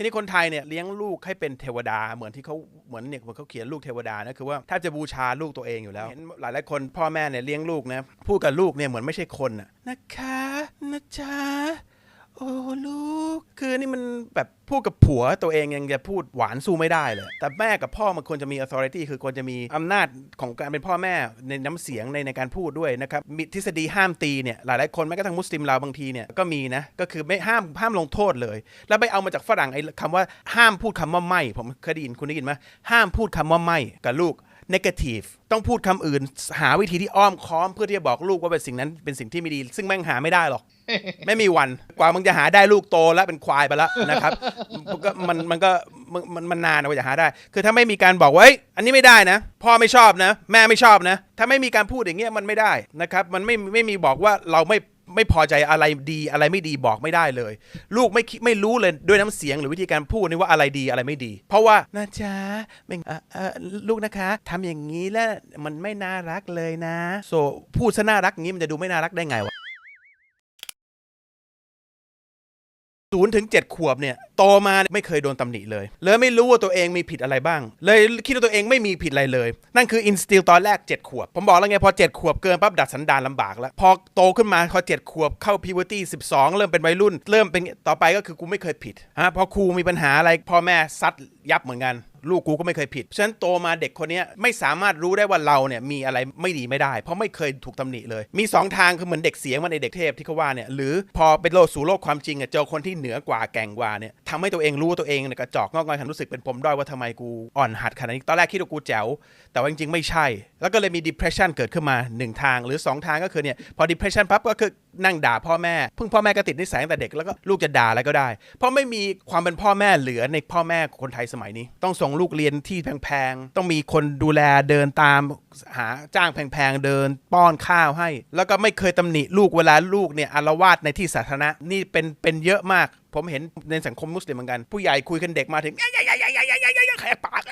ทีนี้คนไทยเนี่ยเลี้ยงลูกให้เป็นเทวดาเหมือนที่เขาเหมือนเนี่ยเหมือนเขาเขียนลูกเทวดานะคือว่าแทบจะบูชาลูกตัวเองอยู่แล้วเห็นหลายหลายคนพ่อแม่เนี่ยเลี้ยงลูกนะพูดกับลูกเนี่ยเหมือนไม่ใช่คนนะนะคะนะจ๊ะ โอ้ลูกคือนี่มันแบบพูดกับผัวตัวเองยังจะพูดหวานสู้ไม่ได้เลย แต่แม่กับพ่อมันควรจะมี authority คือควรจะมีอำนาจของการเป็นพ่อแม่ในน้ำเสียงในในการพูดด้วยนะครับมีทฤษฎีห้ามตีเนี่ยหลายๆคนแม้กระทั่งมุสลิมเราบางทีเนี่ยก็มีนะก็คือไม่ห้ามห้ามลงโทษเลย แล้วไปเอามาจากฝรั่งไอ้คำว่าห้ามพูดคำว่าไม่ผมเคยได้ยินคุณได้ยินไหมห้ามพูดคำว่าไม่กับลูก negative ต้องพูดคำอื่น หาวิธีที่อ้อมค้อมเพื่อที่จะบอกลูกว่าเป็นสิ่งนั้นเป็นสิ่งที่ไม่ดี ซึ่งแม่งหาไม่ได้หรอก ไม่มีวันกว่ามึงจะหาได้ลูกโตแล้วเป็นควายไปแล้วนะครับมันมันก็มันมันนานนะกว่าจะหาได้ คือถ้าไม่มีการบอกว่าเอ้ยอันนี้ไม่ได้นะ พ่อไม่ชอบนะ แม่ไม่ชอบนะ ถ้าไม่มีการพูดอย่างเงี้ยมันไม่ได้นะครับ มันไม่ไม่มีบอกว่าเราไม่ ไม่พอใจอะไรดีอะไรไม่ดีบอกไม่ได้เลย ลูกไม่คิดไม่รู้เลยด้วยน้ำเสียงหรือวิธีการพูดนี่ว่าอะไรดีอะไรไม่ดี เพราะว่านะจ๊ะไม่งลูกนะคะทำอย่างนี้แล้วมันไม่น่ารักเลยนะ โซพูดซะน่ารักงี้มันจะดูไม่น่ารักได้ไงวะ ศูนย์ถึงเจ็ดขวบเนี่ยโตมาไม่เคยโดนตำหนิเลย เลยไม่รู้ว่าตัวเองมีผิดอะไรบ้าง เลยคิดว่าตัวเองไม่มีผิดอะไรเลย นั่นคืออินสติลตอนแรก 7 ขวบ ผมบอกแล้วไง พอ 7 ขวบเกินปั๊บดัดสันดานลำบากแล้ว พอโตขึ้นมาพอ 7 ขวบเข้าพิวตี้ 12 เริ่มเป็นวัยรุ่น เริ่มเป็นต่อไปก็คือกูไม่เคยผิดฮะพอครูมีปัญหาอะไรพ่อแม่ซัดยับเหมือนกัน ลูกกูก็ไม่เคยผิด ฉะนั้นโตมาเด็กคนนี้ไม่สามารถรู้ได้ว่าเราเนี่ยมีอะไรไม่ดีไม่ได้ เพราะไม่เคยถูกตำหนิเลย มี 2 ทางคือเหมือนเด็กเสียงมาในเด็กเทพที่เขาว่าเนี่ยหรือพอเป็นโลกสู่โลกความจริงอะเจอคนที่เหนือกว่าแก่งกว่าเนี่ยทำให้ตัวเองรู้ตัวเองเนี่ยกระจอกงอกงอยหันรู้สึกเป็นปมด้อยว่าทำไมกูอ่อนหัดขนาดนี้ตอนแรกคิดว่ากูแจ๋วแต่ว่าจริงๆไม่ใช่ แล้วก็เลยมี depression เกิดขึ้นมาหนึ่งทาง หรือสองทางก็คือเนี่ยพอ depression ปั๊บก็คือนั่งด่าพ่อแม่เพิ่งพ่อแม่ก็ติดนิสัยตั้งแต่เด็กแล้วก็ลูกจะด่าอะไรก็ได้ เพราะไม่มีความเป็นพ่อแม่เหลือในพ่อแม่คนไทยสมัยนี้ต้องส่งลูกเรียนที่แพงๆ ต้องมีคนดูแลเดินตามหาจ้างแพงๆ เดินป้อนข้าวให้ แล้วก็ไม่เคยตำหนิลูกเวลาลูกเนี่ยอารวาสในที่สาธารณะนี่เป็นเป็นเยอะมาก ผมเห็นในสังคมมุสลิมเหมือนกัน ผู้ใหญ่คุยกันเด็กมาถึง กปาก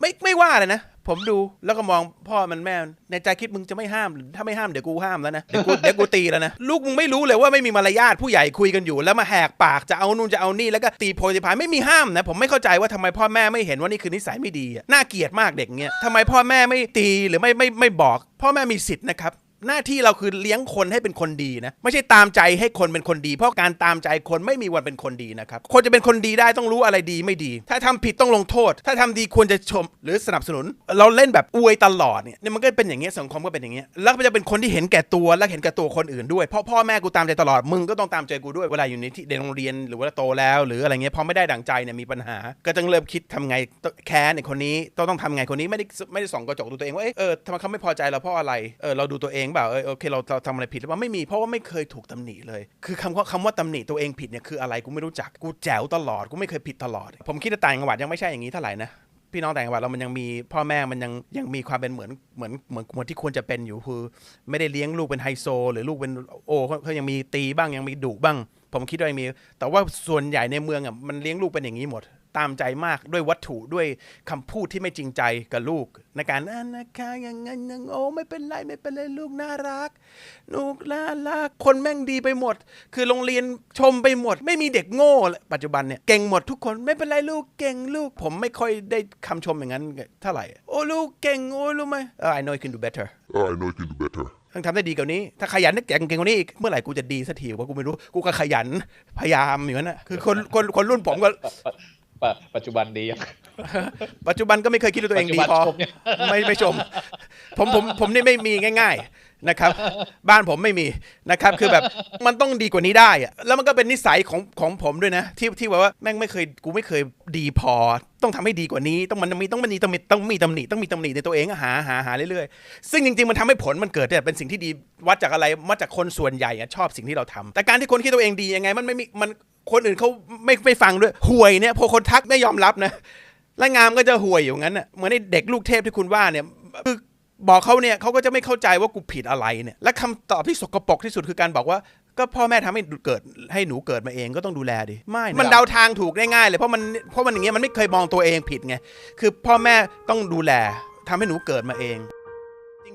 ไม่ไม่ว่าเลยนะ ผมดูแล้วก็มองพ่อมันแม่ในใจคิดมึงจะไม่ห้าม ถ้าไม่ห้ามเดี๋ยวกูห้ามแล้วนะเดี๋ยวกูเดี๋ยวกูตีแล้วนะ ลูกมึงไม่รู้เลยว่าไม่มีมารยาทผู้ใหญ่คุยกันอยู่ แล้วมาแหกปากจะเอานู่นจะเอานี่แล้วก็ตีโพยตีพายไม่มีห้ามนะผมไม่เข้าใจว่าทำไมพ่อแม่ไม่เห็นว่านี่คือนิสัยไม่ดีน่าเกลียดมากเด็กเนี้ยทำไมพ่อแม่ไม่ตีหรือไม่ไม่ไม่บอก พ่อแม่มีสิทธิ์นะครับ หน้าที่เราคือเลี้ยงคนให้เป็นคนดีนะ ไม่ใช่ตามใจให้คนเป็นคนดี เพราะการตามใจคนไม่มีวันเป็นคนดีนะครับ คนจะเป็นคนดีได้ต้องรู้อะไรดีไม่ดี ถ้าทำผิดต้องลงโทษ ถ้าทำดีควรจะชมหรือสนับสนุน เราเล่นแบบอวยตลอดเนี่ยมันก็เป็นอย่างเงี้ยสังคมก็เป็นอย่างเงี้ยแล้วก็จะเป็นคนที่เห็นแก่ตัวและเห็นแก่ตัวคนอื่นด้วยเพราะพ่อแม่กูตามใจตลอดมึงก็ต้องตามใจกูด้วยเวลาอยู่ในที่ในโรงเรียนหรือว่าโตแล้ว หรืออะไรเงี้ยพอไม่ได้ดั่งใจเนี่ยมีปัญหา ก็ต้องเริ่มคิดทำไงแค้นไอ้คนนี้ต้องต้องทำไงคนนี้ไม่ได้ไม่ได้ส่องกระจกดูตัวเองว่าเออทำไมเขาไม่พอใจเราเพราะอะไรเออเราดูตัวเองเปล่าเออโอเคเราเราทำอะไรผิดหรือเปล่าไม่มีเพราะว่าไม่เคยถูกตำหนิเลย คือคำว่าคำว่าตำหนิตัวเองผิดเนี่ยคืออะไรกูไม่รู้จักกูแจ๋วตลอดกูไม่เคยผิดตลอด ผมคิดว่าต่างจังหวัดยังไม่ใช่อย่างนี้เท่าไหร่นะพี่น้องต่างจังหวัดเรามันยังมีพ่อแม่มันยังยังมีความเป็นเหมือนเหมือนเหมือนเหมือนที่ควรจะเป็นอยู่คือ ไม่ได้เลี้ยงลูกเป็นไฮโซ หรือลูกเป็นโอเขาเขายังมีตีบ้างยังมีดุบ้าง ผมคิดว่ายังมี แต่ว่าส่วนใหญ่ในเมืองอะมันเลี้ยงลูกเป็นอย่างนี้หมด ตามใจมากด้วยวัตถุด้วยคำพูดที่ไม่จริงใจกับลูก ในการอ่านะคะอย่างงั้นอย่างโอ้ไม่เป็นไรไม่เป็นไรลูกน่ารักลูกน่ารักคนแม่งดีไปหมด คือโรงเรียนชมไปหมด ไม่มีเด็กโง่เลยปัจจุบันเนี่ยเก่งหมดทุกคนไม่เป็นไรลูกเก่งลูก ผมไม่ค่อยได้คำชมอย่างนั้นเท่าไหร่โอ้ลูกเก่งโอ้รู้ไหม I know you can do better Oh, I know you can do better. ต้องทำได้ดีกว่านี้ ถ้าขยันเก่งเก่งกว่านี้อีก เมื่อไหร่กูจะดีสักทีวะกูไม่รู้ กูก็ขยันพยายามอยู่นั่นนะคือคนคนคนรุ่นผมก็ ปะปัจจุบันดียังปัจจุบันก็ไม่เคยคิดว่าตัวเองดีพอปัจจุบันชมเนี่ยไม่ไม่ชม ผมผมผมนี่ไม่มีง่ายๆ นะครับ บ้านผมไม่มีนะครับ คือแบบมันต้องดีกว่านี้ได้อะแล้วมันก็เป็นนิสัยของของผมด้วยนะ ที่ที่แบบว่าแม่งไม่เคยกูไม่เคยดีพอ ต้องทำให้ดีกว่านี้ ต้องมันมีต้องมันมีต้องมีต้องมีตำหนิต้องมีตำหนิในตัวเองหาหาหาเรื่อยๆ ซึ่งจริงๆมันทำให้ผลมันเกิดเนี่ยเป็นสิ่งที่ดีวัดจากอะไรวัดจากคนส่วนใหญ่ชอบสิ่งที่เราทำแต่การที่คนคิดตัวเองดียังไง มันไม่มีมันคนอื่นเขาไม่ไม่ฟังด้วยห่วยเนี่ยพอคนทักไม่ยอมรับนะและงามก็จะห่วยอยู่งั้นน่ะเหมือนไอเด็กลูกเทพที่คุณว่าเนี่ยคือ บอกเขาเนี่ยเขาก็จะไม่เข้าใจว่ากูผิดอะไรเนี่ย และคำตอบที่สกปรกที่สุดคือการบอกว่าก็พ่อแม่ทำให้เกิดให้หนูเกิดมาเองก็ต้องดูแลดิไม่นะมันเดาทางถูกได้ง่ายเลยเพราะมันเพราะมันอย่างเงี้ยมันไม่เคยมองตัวเองผิดไงคือพ่อแม่ต้องดูแลทำให้หนูเกิดมาเองจ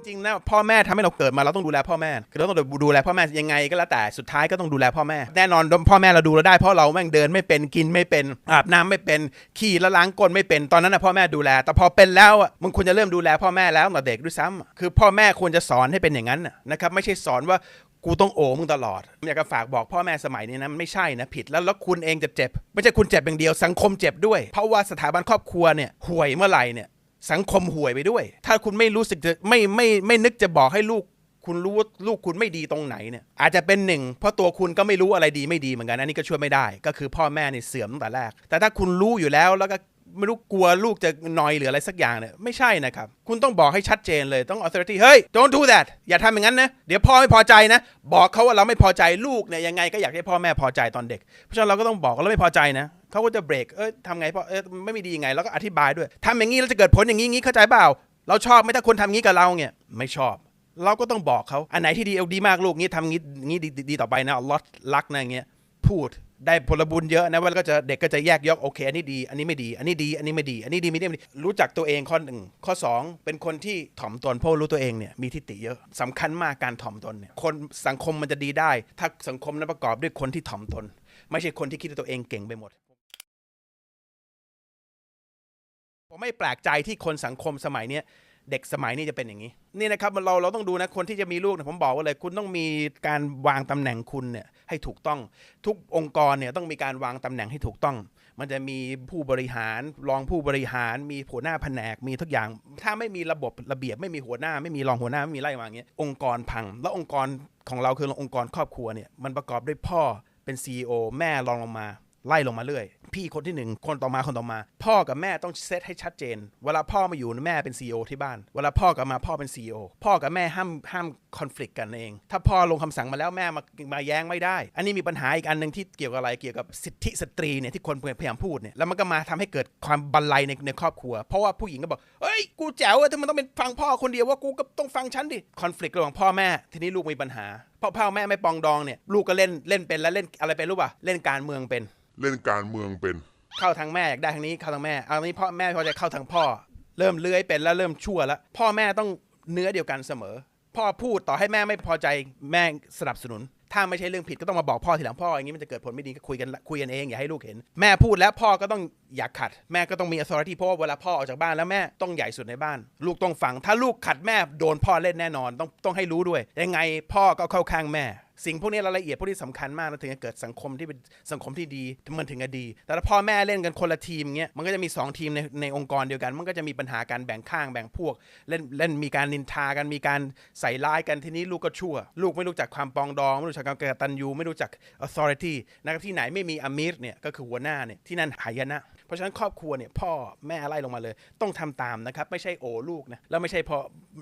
ริงๆนะพ่อแม่ทำให้เราเกิดมาเราต้องดูแลพ่อแม่คือเราต้องดูแลพ่อแม่ยังไงก็แล้วแต่สุดท้ายก็ต้องดูแลพ่อแม่แน่นอนพ่อแม่เราดูเราได้เพราะเราแม่งเดินไม่เป็นกินไม่เป็นอาบน้ำไม่เป็นขี่แล้วล้างก้นไม่เป็นตอนนั้นนะพ่อแม่ดูแล แต่พอเป็นแล้วมึงควรจะเริ่มดูแลพ่อแม่แล้วตั้งแต่เด็กด้วยซ้ำคือพ่อแม่ควรจะสอนให้เป็นอย่างนั้นนะครับไม่ใช่สอนว่ากูต้องโอมึงตลอด อยากจะฝากบอกพ่อแม่สมัยนี้นะมันไม่ใช่นะผิดแล้วแล้วคุณเองจะเจ็บ ไม่ใช่คุณเจ็บอย่างเดียวสังคมเจ็บด้วย เพราะว่าสถาบันครอบครัวเนี่ยห่วยเมื่อไหร่เนี่ย สังคมห่วยไปด้วย ถ้าคุณไม่รู้สึกจะไม่ไม่ไม่นึกจะบอกให้ลูก คุณรู้ว่าลูกคุณไม่ดีตรงไหนเนี่ย อาจจะเป็นหนึ่งเพราะตัวคุณก็ไม่รู้อะไรดีไม่ดีเหมือนกันอันนี้ก็ช่วยไม่ได้ ก็คือพ่อแม่เนี่ยเสื่อมตั้งแต่แรก แต่ถ้าคุณรู้อยู่แล้วแล้วก็ไม่รู้กลัวลูกจะนอยหรืออะไรสักอย่างเนี่ยไม่ใช่นะครับ คุณต้องบอกให้ชัดเจนเลยต้อง authority เฮ้ย don't do that อย่าทำอย่างนั้นนะ เดี๋ยวพ่อไม่พอใจนะ บอกเขาว่าเราไม่พอใจลูกเนี่ยยังไงก็อยากให้พ่อแม่พอใจตอนเด็ก เพราะฉะนั้นเราก็ต้องบอกว่าเราไม่พอใจนะ เขาก็จะเบรกเอ้ยทำไงเพ่อเอ้ยไม่มีดียังไง แล้วก็อธิบายด้วยทำอย่างนี้แล้วจะเกิดผลอย่างนี้งี้เข้าใจเปล่า เราชอบไหม่ถ้าคนทำงี้กับเราเนี่ยไม่ชอบ เราก็ต้องบอกเขาอันไหนที่ดีเอาดีมากลูกงี้ทำงี้งี้ดีดีดีต่อไปนะอัลลอฮ์รักนะอย่างเงี้ยพูดได้ผลบุญเยอะนะว่าก็จะเด็กก็จะแยกยกโอเคอันนี้ดีอันนี้ไม่ดี อันนี้ดีอันนี้ไม่ดี อันนี้ดีไม่ดีไม่ดีรู้จักตัวเองข้อหนึ่งข้อสองเป็นคนที่ถ่อมตนเพราะรู้ตัวเองเนี่ยมีทิฏฐิเยอะสำคัญมากการถ่อมตนเนี่ยคนสังคมมันจะดีได้ ถ้าสังคมนั้นประกอบด้วยคนที่ถ่อมตน ไม่ใช่คนที่คิดว่าตัวเองเก่งไปหมด ผมไม่แปลกใจที่คนสังคมสมัยเนี้ยเด็กสมัยนี้จะเป็นอย่างนี้ นี่นะครับเราเราต้องดูนะคนที่จะมีลูกเนี่ยผมบอกว่าเลย คุณต้องมีการวางตำแหน่งคุณเนี่ยให้ถูกต้อง ทุกองค์กรเนี่ยต้องมีการวางตำแหน่งให้ถูกต้อง มันจะมีผู้บริหารรองผู้บริหาร มีหัวหน้าแผนกมีทุกอย่าง ถ้าไม่มีระบบระเบียบไม่มีหัวหน้า ไม่มีรองหัวหน้าไม่มีไล่มาอย่างเงี้ยองค์กรพัง แล้วองค์กรของเราคือองค์กรครอบครัวเนี่ยมันประกอบด้วยพ่อเป็น CEO แม่รองลงมา ไล่ลงมาเรื่อย พี่คนที่หนึ่งคนต่อมาคนต่อมา พ่อกับแม่ต้องเซตให้ชัดเจน เวลาพ่อมาอยู่แม่เป็น CEO ที่บ้าน เวลาพ่อกลับมาพ่อเป็น CEO พ่อกับแม่ห้ามห้ามคอน FLICT กันเอง ถ้าพ่อลงคำสั่งมาแล้วแม่มามาแย้งไม่ได้ อันนี้มีปัญหาอีกอันหนึ่งที่เกี่ยวกับอะไรเกี่ยวกับสิทธิสตรีเนี่ยที่คนพยายามพูดเนี่ยแล้วมันก็มาทำให้เกิดความบันไลในในครอบครัว เพราะว่าผู้หญิงก็บอกเฮ้ยกูแจ๋วอะทำไมต้องเป็นฟังพ่อคนเดียวว่ากูก็ต้องฟังฉันดิคอน FLICT ระหว่างพ่อแม่ทีนี้ลูกมีปัญหาเพราะพ่อแม่ไม่ปองดองเนี่ยลูกก็เล่นเล่นเป็นแล้วเล่นอะไรเป็นรู้ป่ะเล่นการเมืองเป็น เล่นการเมืองเป็น เข้าทางแม่อยากได้ทางนี้เข้าทางแม่เอานี้พ่อแม่พอจะเข้าทางพ่อ เริ่มเลื้อยเป็นแล้วเริ่มชั่วแล้วพ่อแม่ต้องเนื้อเดียวกันเสมอ พ่อพูดต่อให้แม่ไม่พอใจแม่สนับสนุน ถ้าไม่ใช่เรื่องผิดก็ต้องมาบอกพ่อทีหลังพ่ออย่างนี้มันจะเกิดผลไม่ดีก็คุยกันคุยกันเองอย่าให้ลูกเห็น แม่พูดแล้วพ่อก็ต้องอย่าขัด แม่ก็ต้องมี authority เพราะว่าเวลาพ่อออกจากบ้านแล้วแม่ต้องใหญ่สุดในบ้าน ลูกต้องฟังถ้าลูกขัดแม่โดนพ่อเล่นแน่นอน ต้องต้องให้รู้ด้วยยังไงพ่อก็เข้าข้างแม่ สิ่งพวกนี้รายละเอียดพวกนี้สำคัญมากนะถึงจะเกิดสังคมที่เป็นสังคมที่ดีมันถึงจะดี แต่ถ้าพ่อแม่เล่นกันคนละทีมเงี้ยมันก็จะมี 2 ทีมในในองค์กรเดียวกัน มันก็จะมีปัญหาการแบ่งข้างแบ่งพวก เล่นเล่นมีการนินทากันมีการใส่ร้ายกันทีนี้ลูกก็ชั่ว ลูกไม่รู้จักความปองดอง ไม่รู้จักการกตัญญูไม่รู้จัก authority นะครับที่ไหนไม่มีอมิรเนี่ยก็คือหัวหน้าเนี่ยที่นั่นหายนะเพราะฉะนั้นครอบครัวเนี่ยพ่อแม่ไล่ลงมาเลย ต้องทำตามนะครับไม่ใช่โอลูกนะแล้วไม่ใช่พอ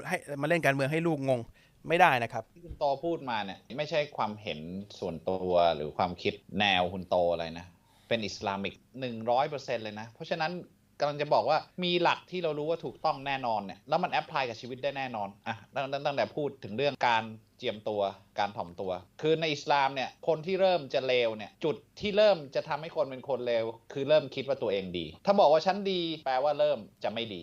ให้มาเล่นการเมืองให้ลูกงง ไม่ได้นะครับที่คุณโตพูดมาเนี่ยไม่ใช่ความเห็นส่วนตัวหรือความคิดแนวคุณโตอะไรนะ เป็นอิสลามิกหนึ่งร้อยเปอร์เซ็นเลยนะ เพราะฉะนั้นกำลังจะบอกว่ามีหลักที่เรารู้ว่าถูกต้องแน่นอนเนี่ยแล้วมันแอพพลายกับชีวิตได้แน่นอนอะตั้งตั้งตั้งแต่พูดถึงเรื่องการเจียมตัวการถ่อมตัว คือในอิสลามเนี่ยคนที่เริ่มจะเลวเนี่ยจุดที่เริ่มจะทำให้คนเป็นคนเลวคือเริ่มคิดว่าตัวเองดี ถ้าบอกว่าฉันดีแปลว่าเริ่มจะไม่ดี